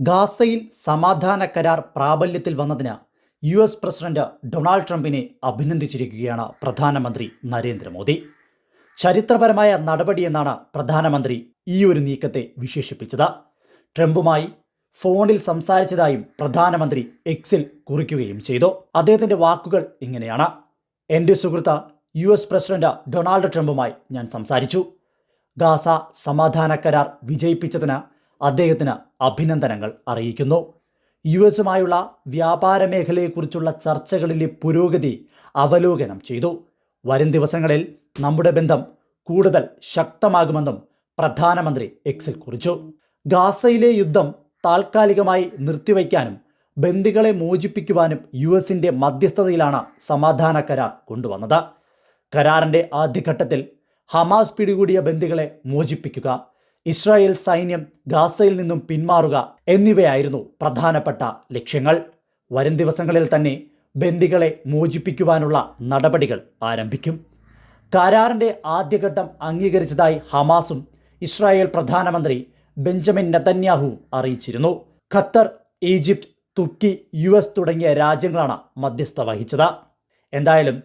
ഗാസയിൽ സമാധാന കരാർ പ്രാബല്യത്തിൽ വന്നതിന് യു എസ് പ്രസിഡന്റ് ഡൊണാൾഡ് ട്രംപിനെ അഭിനന്ദിച്ചിരിക്കുകയാണ് പ്രധാനമന്ത്രി നരേന്ദ്രമോദി. ചരിത്രപരമായ നടപടിയെന്നാണ് പ്രധാനമന്ത്രി ഈ ഒരു നീക്കത്തെ വിശേഷിപ്പിച്ചത്. ട്രംപുമായി ഫോണിൽ സംസാരിച്ചതായും പ്രധാനമന്ത്രി എക്സിൽ കുറിക്കുകയും ചെയ്തു. അദ്ദേഹത്തിന്റെ വാക്കുകൾ ഇങ്ങനെയാണ്. എന്റെ സുഹൃത്ത് യു എസ് പ്രസിഡന്റ് ഡൊണാൾഡ് ട്രംപുമായി ഞാൻ സംസാരിച്ചു. ഗാസ സമാധാന കരാർ വിജയിപ്പിച്ചതിന് അദ്ദേഹത്തിന് അഭിനന്ദനങ്ങൾ അറിയിക്കുന്നു. യു എസുമായുള്ള വ്യാപാര മേഖലയെക്കുറിച്ചുള്ള ചർച്ചകളിലെ പുരോഗതി അവലോകനം ചെയ്തു. വരും ദിവസങ്ങളിൽ നമ്മുടെ ബന്ധം കൂടുതൽ ശക്തമാകുമെന്നും പ്രധാനമന്ത്രി എക്സിൽ കുറിച്ചു. ഗാസയിലെ യുദ്ധം താൽക്കാലികമായി നിർത്തിവയ്ക്കാനും ബന്ദികളെ മോചിപ്പിക്കുവാനും യു എസിന്റെ മധ്യസ്ഥതയിലാണ് സമാധാന കരാർ കൊണ്ടുവന്നത്. കരാറിന്റെ ആദ്യഘട്ടത്തിൽ ഹമാസ് പിടികൂടിയ ബന്ദികളെ മോചിപ്പിക്കുക ഇസ്രായേൽ സൈന്യം ഗാസയിൽ നിന്നും പിന്മാറുക എന്നിവയായിരുന്നു പ്രധാനപ്പെട്ട ലക്ഷ്യങ്ങൾ. വരും ദിവസങ്ങളിൽ തന്നെ ബന്ദികളെ മോചിപ്പിക്കുവാനുള്ള നടപടികൾ ആരംഭിക്കും. കരാറിന്റെ ആദ്യഘട്ടം അംഗീകരിച്ചതായി ഹമാസും ഇസ്രായേൽ പ്രധാനമന്ത്രി ബെഞ്ചമിൻ നെതന്യാഹുവും അറിയിച്ചിരുന്നു. ഖത്തർ ഈജിപ്ത് തുർക്കി യു എസ് തുടങ്ങിയ രാജ്യങ്ങളാണ് മധ്യസ്ഥ വഹിച്ചത്. എന്തായാലും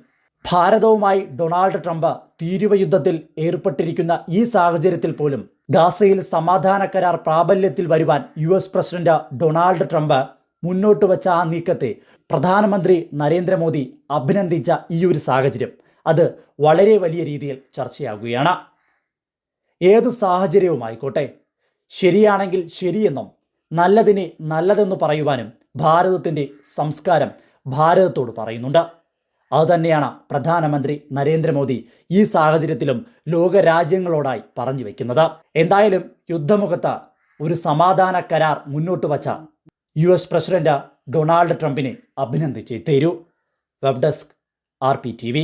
ഭാരതവുമായി ഡൊണാൾഡ് ട്രംപ് തീരുവ യുദ്ധത്തിൽ ഏർപ്പെട്ടിരിക്കുന്ന ഈ സാഹചര്യത്തിൽ പോലും ഗാസയിൽ സമാധാന കരാർ പ്രാബല്യത്തിൽ വരുവാൻ U S president Donald Trump മുന്നോട്ട് വച്ച ആ നീക്കത്തെ പ്രധാനമന്ത്രി നരേന്ദ്രമോദി അഭിനന്ദിച്ച ഈ ഒരു സാഹചര്യം. അത് വളരെ വലിയ രീതിയിൽ ചർച്ചയാകുകയാണ് ഏതു സാഹചര്യവുമായിക്കോട്ടെ ശരിയാണെങ്കിൽ ശരിയെന്നും നല്ലതിനെ നല്ലതെന്ന് പറയുവാനും ഭാരതത്തിന്റെ സംസ്കാരം ഭാരതത്തോട് പറയുന്നുണ്ട്. അതുതന്നെയാണ് പ്രധാനമന്ത്രി നരേന്ദ്രമോദി ഈ സാഹചര്യത്തിലും ലോകരാജ്യങ്ങളോടായി പറഞ്ഞു വെക്കുന്നത്. എന്തായാലും യുദ്ധമുഖത്ത് ഒരു സമാധാന കരാർ മുന്നോട്ട് വച്ച യു എസ് പ്രസിഡന്റ് ഡൊണാൾഡ് ട്രംപിനെ അഭിനന്ദിച്ചേ തീരൂ. Web desk R P T V.